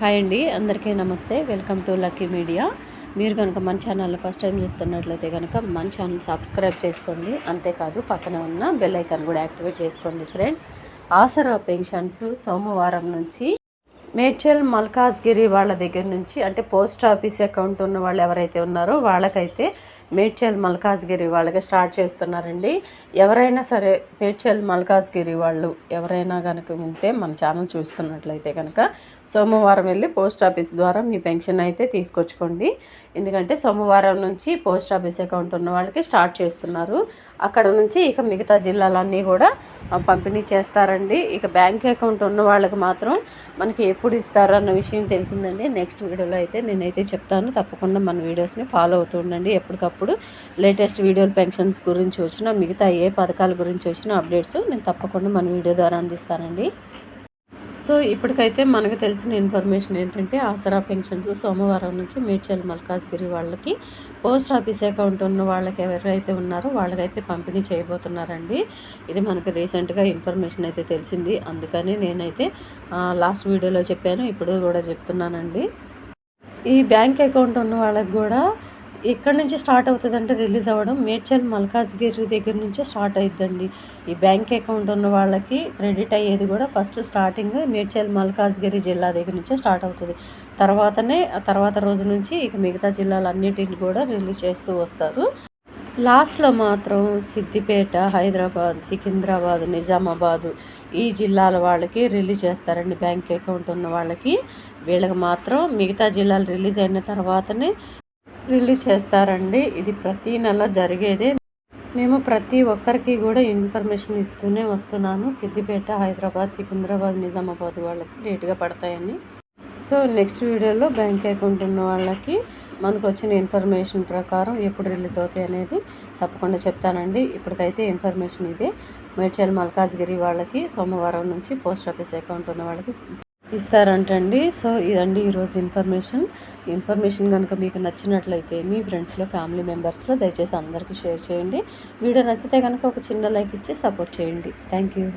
Hi అండి అందరికీ నమస్తే. Welcome to Lucky Media. మీరు కనుక మన ఛానల్ ఫస్ట్ టైం చూస్తున్నట్లయితే కనుక మన ఛానల్ సబ్స్క్రైబ్ చేసుకోండి. అంతేకాదు పక్కన ఉన్న బెల్ ఐకాన్ కూడా యాక్టివేట్ చేసుకోండి ఫ్రెండ్స్. ఆసరా పెన్షన్స్ సోమవారం నుంచి మేడ్చల్ మల్కాజ్గిరి వాళ్ళ దగ్గర నుంచి అంటే పోస్ట్ ఆఫీస్ అకౌంట్ ఉన్న వాళ్ళు ఎవరైతే ఉన్నారో వాళ్ళకైతే మేడ్చల్ మల్కాజ్గిరి వాళ్ళకి స్టార్ట్ చేస్తున్నారండి. ఎవరైనా సరే మేడ్చల్ మల్కాజ్గిరి వాళ్ళు ఎవరైనా కనుక ఉంటే మన ఛానల్ చూస్తున్నట్లయితే కనుక సోమవారం వెళ్ళి పోస్ట్ ఆఫీస్ ద్వారా మీ పెన్షన్ అయితే తీసుకొచ్చుకోండి. ఎందుకంటే సోమవారం నుంచి పోస్ట్ ఆఫీస్ అకౌంట్ ఉన్న వాళ్ళకి స్టార్ట్ చేస్తున్నారు. అక్కడ నుంచి ఇక మిగతా జిల్లాలన్నీ కూడా పంపిణీ చేస్తారండి. ఇక బ్యాంక్ అకౌంట్ ఉన్న వాళ్ళకి మాత్రం మనకి ఎప్పుడు ఇస్తారు అన్న విషయం తెలిసిందండి. నెక్స్ట్ వీడియోలో అయితే నేనైతే చెప్తాను. తప్పకుండా మన వీడియోస్ని ఫాలో అవుతూ ఉండండి. ఎప్పటికప్పుడు లేటెస్ట్ వీడియోలు పెన్షన్స్ గురించి వచ్చిన మిగతా ఏ పథకాల గురించి వచ్చిన అప్డేట్స్ నేను తప్పకుండా మన వీడియో ద్వారా అందిస్తానండి. సో ఇప్పటికైతే మనకు తెలిసిన ఇన్ఫర్మేషన్ ఏంటంటే ఆసరా పెన్షన్స్ సోమవారం నుంచి మేడ్చల్ మల్కాజ్గిరి వాళ్ళకి పోస్ట్ ఆఫీస్ అకౌంట్ ఉన్న వాళ్ళకి ఎవరైతే ఉన్నారో వాళ్ళకైతే పంపిణీ చేయబోతున్నారండి. ఇది మనకు రీసెంట్గా ఇన్ఫర్మేషన్ అయితే తెలిసింది. అందుకని నేనైతే లాస్ట్ వీడియోలో చెప్పాను ఇప్పుడు కూడా చెప్తున్నానండి. ఈ బ్యాంక్ అకౌంట్ ఉన్న వాళ్ళకి కూడా ఎక్కడి నుంచి స్టార్ట్ అవుతుందంటే రిలీజ్ అవ్వడం మేడ్చల్ మల్కాజ్గిరి దగ్గర నుంచే స్టార్ట్ అవుతుందండి ఈ బ్యాంక్ అకౌంట్ ఉన్న వాళ్ళకి క్రెడిట్ అయ్యేది కూడా ఫస్ట్ స్టార్టింగ్ మేడ్చల్ మల్కాజ్గిరి జిల్లా దగ్గర నుంచే స్టార్ట్ అవుతుంది. తర్వాతనే తర్వాత రోజు నుంచి ఇక మిగతా జిల్లాలన్నిటిని కూడా రిలీజ్ చేస్తూ వస్తారు. లాస్ట్లో మాత్రం సిద్దిపేట హైదరాబాద్ సికింద్రాబాద్ నిజామాబాద్ ఈ జిల్లాల వాళ్ళకి రిలీజ్ చేస్తారండి బ్యాంక్ అకౌంట్ ఉన్న వాళ్ళకి. వీళ్ళకి మాత్రం మిగతా జిల్లాలు రిలీజ్ అయిన తర్వాతనే రిలీజ్ చేస్తారండి. ఇది ప్రతి నెల జరిగేదే. మేము ప్రతి ఒక్కరికి కూడా ఇన్ఫర్మేషన్ ఇస్తూనే వస్తున్నాను. సిద్దిపేట హైదరాబాద్ సికింద్రాబాద్ నిజామాబాద్ వాళ్ళకి లేట్గా పడతాయని. సో నెక్స్ట్ వీడియోలో బ్యాంక్ అకౌంట్ ఉన్న వాళ్ళకి మనకు వచ్చిన ఇన్ఫర్మేషన్ ప్రకారం ఎప్పుడు రిలీజ్ అవుతాయి అనేది తప్పకుండా చెప్తానండి. ఇప్పటికైతే ఇన్ఫర్మేషన్ ఇదే. మేడ్చల్ మల్కాజ్గిరి వాళ్ళకి సోమవారం నుంచి పోస్ట్ ఆఫీస్ అకౌంట్ ఉన్న వాళ్ళకి ఇస్తారంటండి. సో ఇదండి ఈరోజు ఇన్ఫర్మేషన్. ఇన్ఫర్మేషన్ కనుక మీకు నచ్చినట్లయితే మీ ఫ్రెండ్స్లో ఫ్యామిలీ మెంబర్స్లో దయచేసి అందరికీ షేర్ చేయండి. వీడియో నచ్చితే కనుక ఒక చిన్న లైక్ ఇచ్చి సపోర్ట్ చేయండి. Thank you.